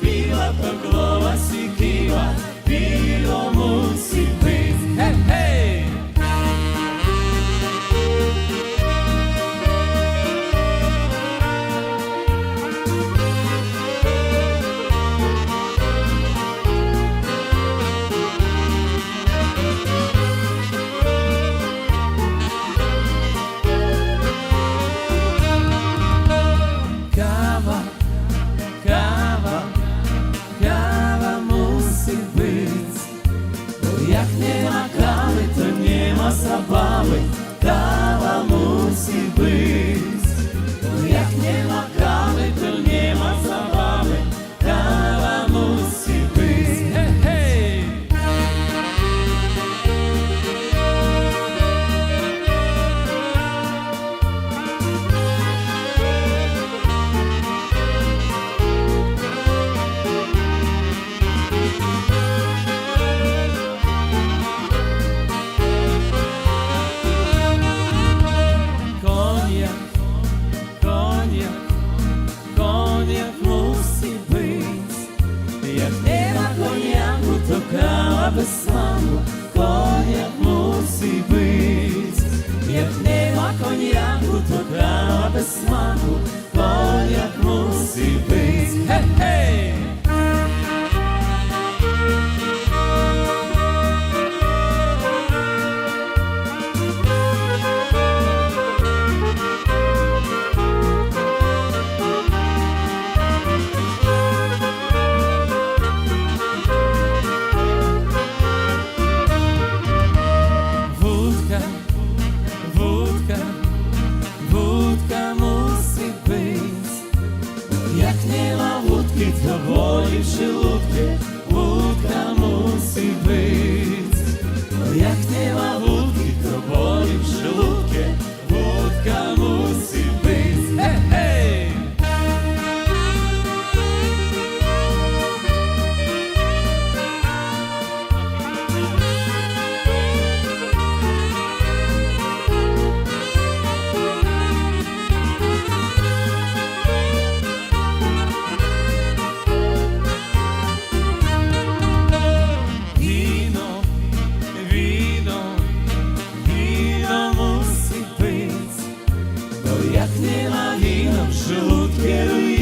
Піла, то клова сіківа, білому сіківа. слави славу, коня мусі бить. бись, як нема вудки, та болі в желудки. як не в желудке